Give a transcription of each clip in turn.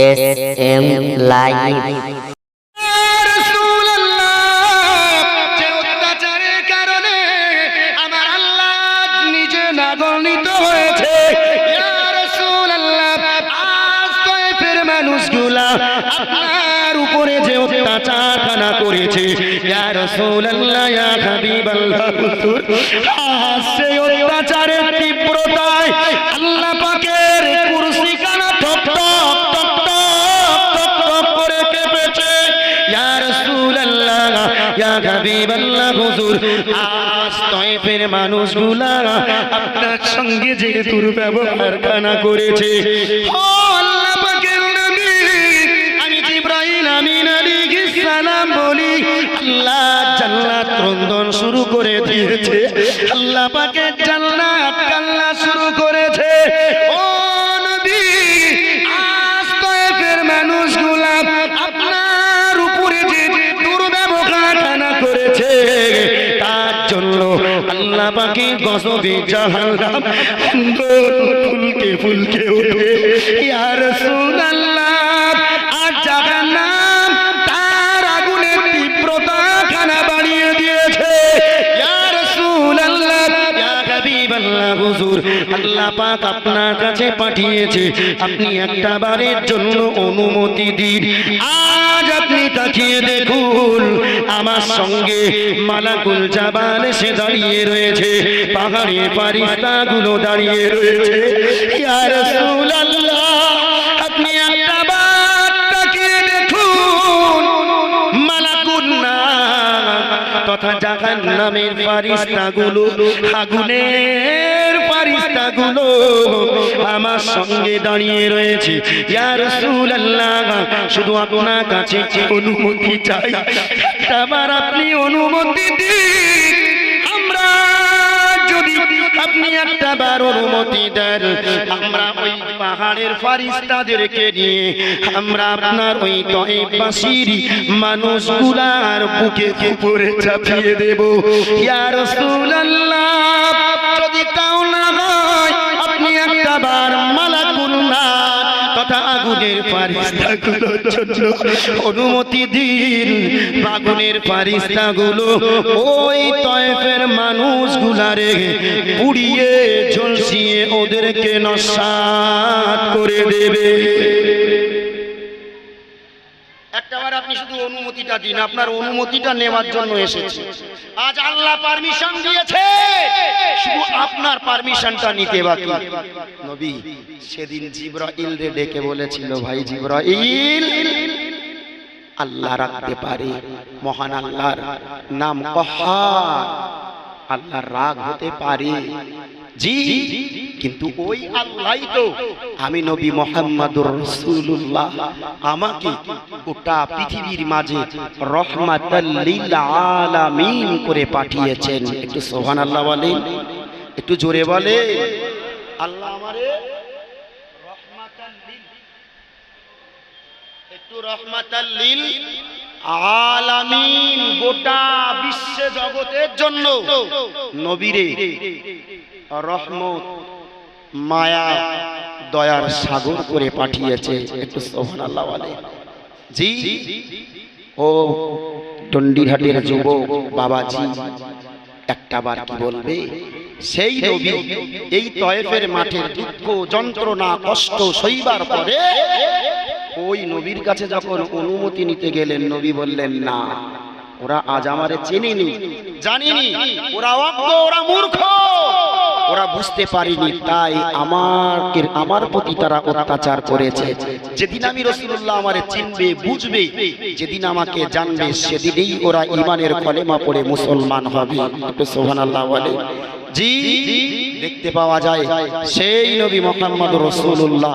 S M live উপরে যে তীব্রতায় ইয়া হাবিবাল্লাহ হুজুর। আজ তয়েফের মানুষগুলা আপনার সঙ্গে যে দুর্ব্যবহার খানা করেছে আল্লাহ আল্লাহ জান্নাত রন্ধন শুরু করে দিয়েছে। আল্লাহ পাকের জন্য আল্লাহ পাকে গজবে জাহান্নাম ফুলকে ফুলকে ইয়া আর জাহান্নাম তার তীব্রতা খানা বাড়িয়ে দিয়েছে। ইয়া ইয়া হুজুর, আল্লাহ পাক আপনার কাছে পাঠিয়েছে। আপনি একটা বারের জন্য অনুমতি দিন। আপনি তাকিয়ে দেখুন। আমার সঙ্গে মালাকুল জাবান সে দাঁড়িয়ে রয়েছে। পাহাড়ে পারিস্তাগুলো দাঁড়িয়ে রয়েছে। তথা জাহান নামের ফারিস্তাগুলো আগুনের ফারিস্তাগুলো আমার সঙ্গে দাঁড়িয়ে রয়েছে। ইয়া রাসূলুল্লাহ, শুধু আপনার কাছে অনুমতি চাই। একটাবার আপনি অনুমতি দিন। একটা বার অনুমতি দেন। আমরা ওই পাহাড়ের ফারিস্তাদেরকে নিয়ে, আমরা আপনার ওই তয়েবাসীর মানুষগুলার বুকে উপরে চাপিয়ে দেব। ইয়া রাসূলুল্লাহ অনুমতি দিন। আগুনের ফারিস্তাগুলো ওই তয়েফের মানুষগুলারে পুড়িয়ে ঝলসিয়ে ওদেরকে নস্বাত করে দেবে। আপনি শুধু অনুমতিটা দিন, আপনার অনুমতিটা নেওয়ার জন্য এসেছি। আজ আল্লাহ পারমিশন দিয়েছে, শুধু আপনার পারমিশনটা নিতে বাকি। নবী, সেদিন জিব্রাইল রে ডেকে বলেছিল, ভাই জিব্রাইল, আল্লাহ রাখতে পারে, মহান আল্লাহর নাম কহার আল্লাহর রাগ হতে পারে জি কিন্তু ওই আল্লাহই তো আমি নবী মোহাম্মদুর রাসূলুল্লাহ। আমাকে গোটা পৃথিবীর মাঝে রহমাতাল লিল আলামিন করে পাঠিয়েছেন। একটু সুবহানাল্লাহ বলেন একটু জোরে বলে। আল্লাহ আমারে রহমাতাল লিল একটু রহমাতাল লিল আলামিন গোটা বিশ্ব জগতের জন্য নবীরে রহমত, মায়া, দয়ার সাগর করে পাঠিয়েছে। একটু সুবহানাল্লাহ বলে জি, ও টন্ডিঘাটের যুবক বাবাজি, একটা বার কি বলবে? সেই নবী এই তয়েফের মাঠের দুঃখ, যন্ত্রণা, কষ্ট সইবার পরে ওই নবীর কাছে যখন অনুমতি নিতে গেলেন, নবী বললেন, না, ওরা আজ আমারে চেনেনি, জানিনি। ওরা অজ্ঞ ওরা মূর্খ। ওরা বুঝতে পারিনি, তাই আমাকে আমার প্রতি তারা অত্যাচার করেছে। যেদিন আমি রসুল্লাহ আমারে চিনবে, বুঝবে, যেদিন আমাকে জানবে, সেদিনেই ওরা ইমানের কলেমা পড়ে মুসলমান হবে। একটু সোহানাল্লাহ বলে জি, দেখতে পাওয়া যায়, সেই নবী মোহাম্মদ রসুল্লাহ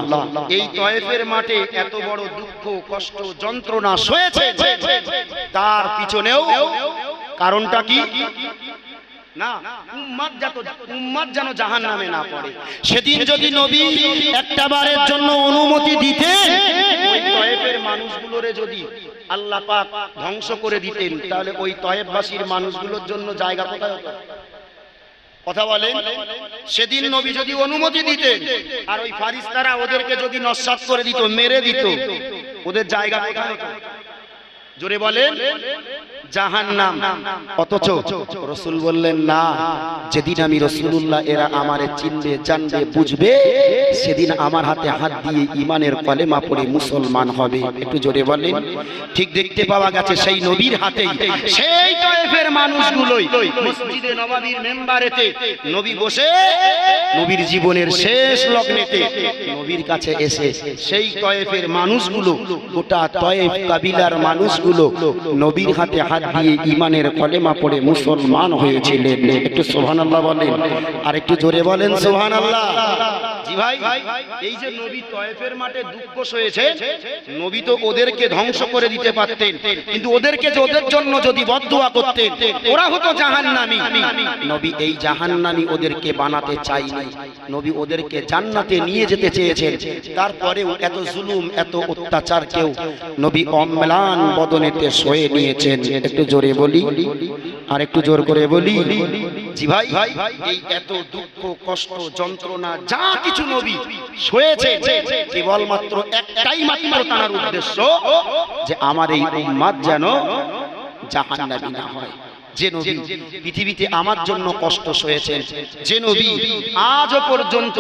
এই তয়েফের মাঠে এত বড় দুঃখ, কষ্ট, যন্ত্রণা সয়েছে তার পিছনেও কারণটা কি? না উম্মাদ যাতে উম্মাদ যেন জাহান নামে না পড়ে। সেদিন যদি নবী একটা বারের জন্য অনুমতি দিতেন ওই তয়েফের মানুষগুলোরে যদি আল্লাহ পাক ধ্বংস করে দিতেন তাহলে ওই তয়েববাসীর মানুষগুলোর জন্য জায়গা কোথায় হতো? কথা বলেন? সেদিন নবী যদি অনুমতি দিতেন আর ওই ফারিস্তারা ওদেরকে যদি নস্বাত করে দিত মেরে দিত ওদের জায়গা কোথায় হতো? জোরে বলেন। হাতে হাত মুসলমান হবে। একটু জোরে বলেন। ঠিক দেখতে পাওয়া গেছে, সেই নবীর হাতেই, সেই তয়েফের মানুষগুলোই মসজিদে নবাবীর মেম্বারেতে নবী বসে নবীর জীবনের শেষ লগ্নেতে নবীর কাছে এসে সেই তয়েফের মানুষগুলো, গোটা তয়েফ কাবিলার মানুষগুলো নবীর হাতে হাত দিয়ে ইমানের কলেমা পড়ে মুসলমান হয়েছিলেন। একটু সোহান আল্লাহ বলেন। আর একটু জোরে বলেন সোহান আল্লাহ ভাই এই যে নবী তয়েফের মাঠে দুঃখ হয়েছে নবী তো ওদেরকে ধ্বংস করে দিতে পারতেন। কিন্তু ওদেরকে যে ওদের জন্য যদি বদদুয়া করতেন ওরা হতো জাহান্নামী। নবী এই জাহান্নামী ওদেরকে বানাতে চাইনি। নবী ওদেরকে জান্নাতে নিয়ে যেতে চেয়েছেন। তারপরেও এত জুলুম এত অত্যাচার কেউ নবী অম্লান বদনেতে সয়ে নিয়েছেন। একটু জোরে বলি, আর একটু জোর করে বলি, জি ভাই, এই এত দুঃখ, কষ্ট, যন্ত্রণা, যা কিছু নবী সয়েছে, কেবলমাত্র একটাই মাত্র তার উদ্দেশ্য যে আমার এই উম্মাদ যেন জাহান্নামী না হয়। যে নবী পৃথিবীতে আমার জন্য কষ্ট সয়েছেন যে নবী আজও পর্যন্ত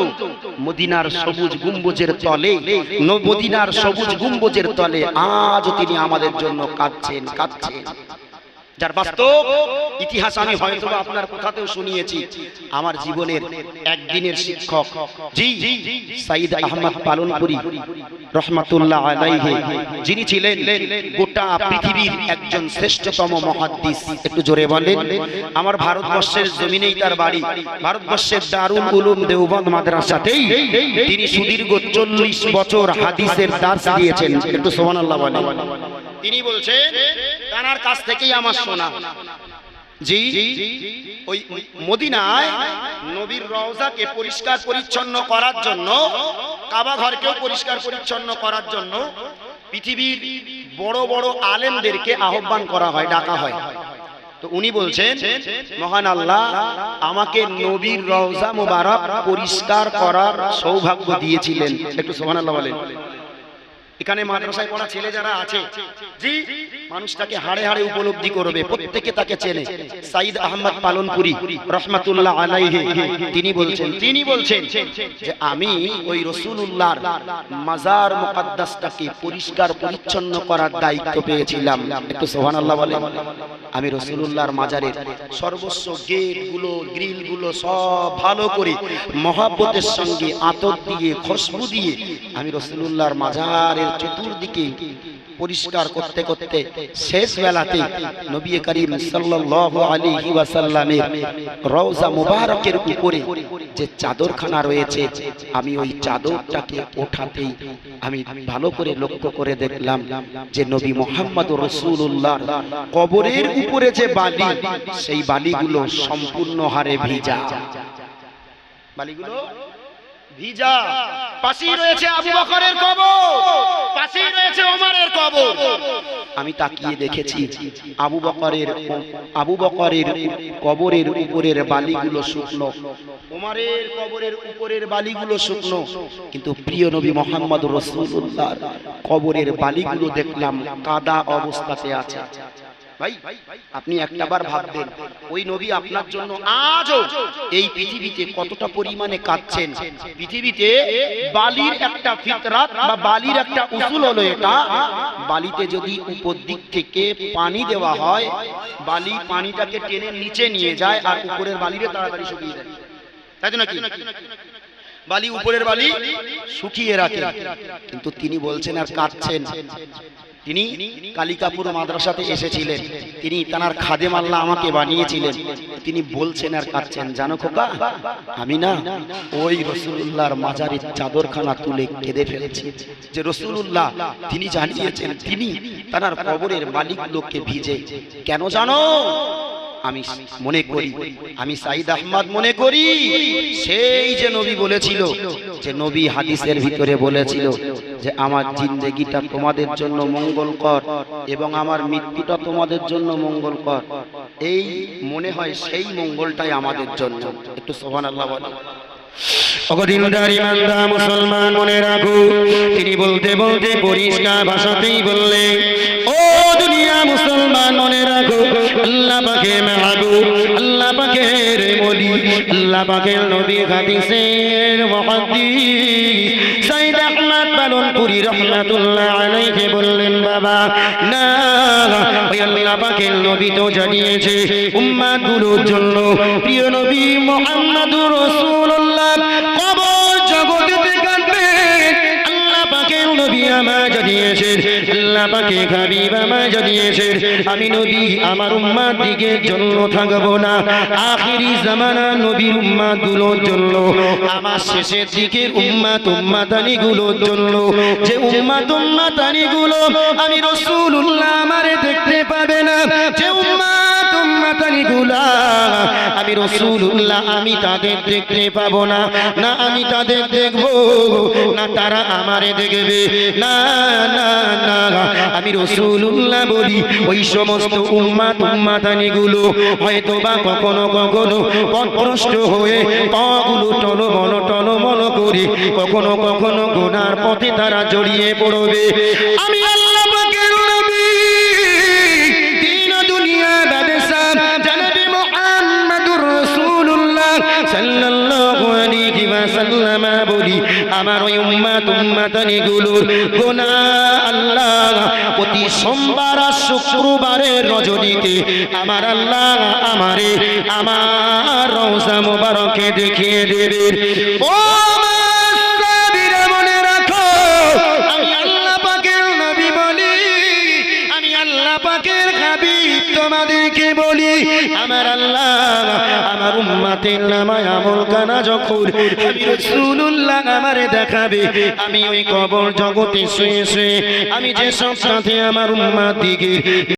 মদিনার সবুজ গুম্বুজের তলে মদিনার সবুজ গুম্বুজের তলে আজও তিনি আমাদের জন্য কাঁদছেন। কাঁদছেন। যার বাস্তব ইতিহাস আমি হয়তো আপনার কোথাতেও শুনিয়েছি। আমার জীবনের একদিনের শিক্ষক জি সাইদ আহমদ পালনপুরি। রহমাতুল্লাহ আলাইহি। যিনি ছিলেন গোটা পৃথিবীর একজন শ্রেষ্ঠতম মহাদ্দিস। একটু জোরে বলেন। আমার ভারতবর্ষের জমিনেই তার বাড়ি। ভারতবর্ষের দারুল উলুম দেওবন্দ মাদ্রাসাতেই তিনি সুদীর্ঘ চল্লিশ বছর হাদিসের দাস দিয়েছেন। একটু সুবহানাল্লাহ বলেন। তিনি বলছেন তানার কাছ থেকেই আমার শোনা জি ওই মদিনায় নবীর রওজাকে পরিষ্কার পরিচ্ছন্ন করার জন্য, কাবা ঘরকেও পরিষ্কার পরিচ্ছন্ন করার জন্য পৃথিবীর বড় বড় আলেমদেরকে আহ্বান করা হয়, ডাকা হয়। তো উনি বলছেন, মহান আল্লাহ, আমাকে নবীর রওজা মুবারক পরিষ্কার করার সৌভাগ্য দিয়েছিলেন। একটু সোহান আল্লাহ বলেন। এখানে মাদ্রাসায় পড়া ছেলে যারা আছে, জি, মানুষটাকে হাড়ে হাড়ে উপলব্ধি করবে, প্রত্যেকে তাকে চেনে। সাইদ আহমদ পালনপুরি, রহমাতুল্লাহ আলাইহি, তিনি বলছেন তিনি বলছেন যে আমি ওই রসুলুল্লাহর মাজার মুকাদ্দাসটাকে পরিষ্কার, পরিচ্ছন্ন করার দায়িত্ব পেয়েছিলাম। একটু সুবহানাল্লাহ বলেন। আমি রসুলুল্লাহর মাজারের সর্বস্ব গেটগুলো গ্রিলগুলো সব ভালো করে মহাব্বতের সঙ্গে আতর দিয়ে খুশবু দিয়ে আমি রসুলুল্লাহর মাজারের চতুর্দিকে পরিষ্কার করতে করতে শেষ বেলাতে নবী করিম সাল্লাল্লাহু আলাইহি ওয়াসাল্লামের রওজা মুবারকের উপরে যে চাদরখানা রয়েছে, আমি ওই চাদরটাকে ওঠাতেই আমি ভালো করে লক্ষ্য করে দেখলাম যে নবী মোহাম্মদ রসুল্লাহর কবরের উপরে যে বালি, সেই বালিগুলো সম্পূর্ণ হারে ভিজা। বালিগুলো ভিজা। পাশেই রয়েছে আবু বকরের কবর। পাশেই রয়েছে ওমরের কবর। আমি তাকিয়ে দেখেছি আবু বকরের আবু বকরের কবরের উপরের বালিগুলো শুকনো। ওমরের কবরের উপরের বালিগুলো শুকনো। কিন্তু প্রিয় নবী মোহাম্মদ রসুল্লাহ কবরের বালিগুলো দেখলাম কাদা অবস্থাতে আছে। আপনি একটাবার ভাববেন, ওই নবী আপনার জন্য আজও এই পৃথিবীতে কতটা পরিমাণে কাঁদছেন? পৃথিবীতে বালির একটা ফিতরাত বা বালির একটা উসুল হলো এটা। বালিতে যদি উপর দিক থেকে পানি দেওয়া হয়, বালি পানিটাকে টেনে নিচে নিয়ে যায় আর উপরের বালিরে তাড়াতাড়ি শুকিয়ে যায়। তাই তো নাকি? বালি উপরের বালি শুকিয়ে রাখে। কিন্তু তিনি বলছেন আর কাঁদছেন। তিনি কালিকাপুর মাদ্রাসাতে এসেছিলেন। তিনি তার খাদেম আল্লাহ আমাকে বানিয়েছিলেন। তিনি বলছেন আর কাঁদছেন, জানো খোকা, আমি না ওই রসুল্লাহর মাজারের চাদরখানা তুলে কেঁদে ফেলেছি। যে রসুল্লাহ তিনি জানিয়েছেন, তিনি তার কবরের মালিক লোককে ভিজে। কেন জানো? আমি মনে করি, আমি সাইদ আহমদ মনে করি, সেই যে নবী বলেছিল, যে নবী হাদিসের ভিতরে বলেছিল যে আমার জিন্দেগিটা তোমাদের জন্য মঙ্গলকর এবং আমার মৃত্যুটা তোমাদের জন্য মঙ্গলকর। এই মনে হয় সেই মঙ্গলটাই আমাদের জন্য। একটু সোহান আল্লাহ বলে মুসলমান মনে রাখো তিনি বলতে বলতে পরিষ্কার ভাষাতেই বললেন ও দুনিয়া মুসলমান মনে রাখো আল্লাহ পাকের মাহবুব আল্লাহ পাকের ওলি আল্লাহ পাকের নবী হাদিসের মুহাদ্দিস। সাইদ পালনপুরি রহমাতুল্লাহ আলাইহি বললেন, বাবা, না, ওই আল্লাহ পাকের নবী তো জানিয়েছে উম্মাতগুলোর জন্য প্রিয় নবী মুহাম্মাদুর রাসূলুল্লাহ, কবর জগতে কাঁদবে আল্লাহ পাকের নবী আমার জানিয়েছেন আল্লাহ পাকে হাবিব আমার জানিয়েছেন আমি নবী আমার উম্মার দিকে জন্য থাকব না। আখিরি জামানা নবীর উম্মাতগুলোর জন্য, আমার শেষের দিকের উম্মাত উম্মাতানি গুলোর জন্য। যে উম্মাত উম্মাতানি গুলো আমি রসুল্লাহ আমারে দেখতে পাবে না, যে উম্মাত গুলা আমি রসুল্লাহ আমি তাদের দেখতে পাবো না না। আমি তাদের দেখব না তারা আমারে দেখবে না না না। আমি রসুল্লাহ বলি ওই সমস্ত উম্মাত উম্মাতানি গুলো হয়তো বা কখনো কখনো পথভ্রষ্ট হয়ে পাগুলো টলমল টলমল করে কখনো কখনো গোনার পথে তারা জড়িয়ে পড়বে। আমি উম্মাত উম্মাতানি গুলোর গুনাহ আল্লাহ প্রতি সোমবার আর রজনীতে আমার আল্লাহ আমারে আমার রওজা মোবারকে দেখিয়ে দেবে ও উম্মাতের নামায় আমল কানা যখন আমি রাসূলুল্লাহ আমারে দেখাবে আমি ওই কবর জগতে শুয়ে শুয়ে আমি যে সব সাথে আমার উম্মাত দিকে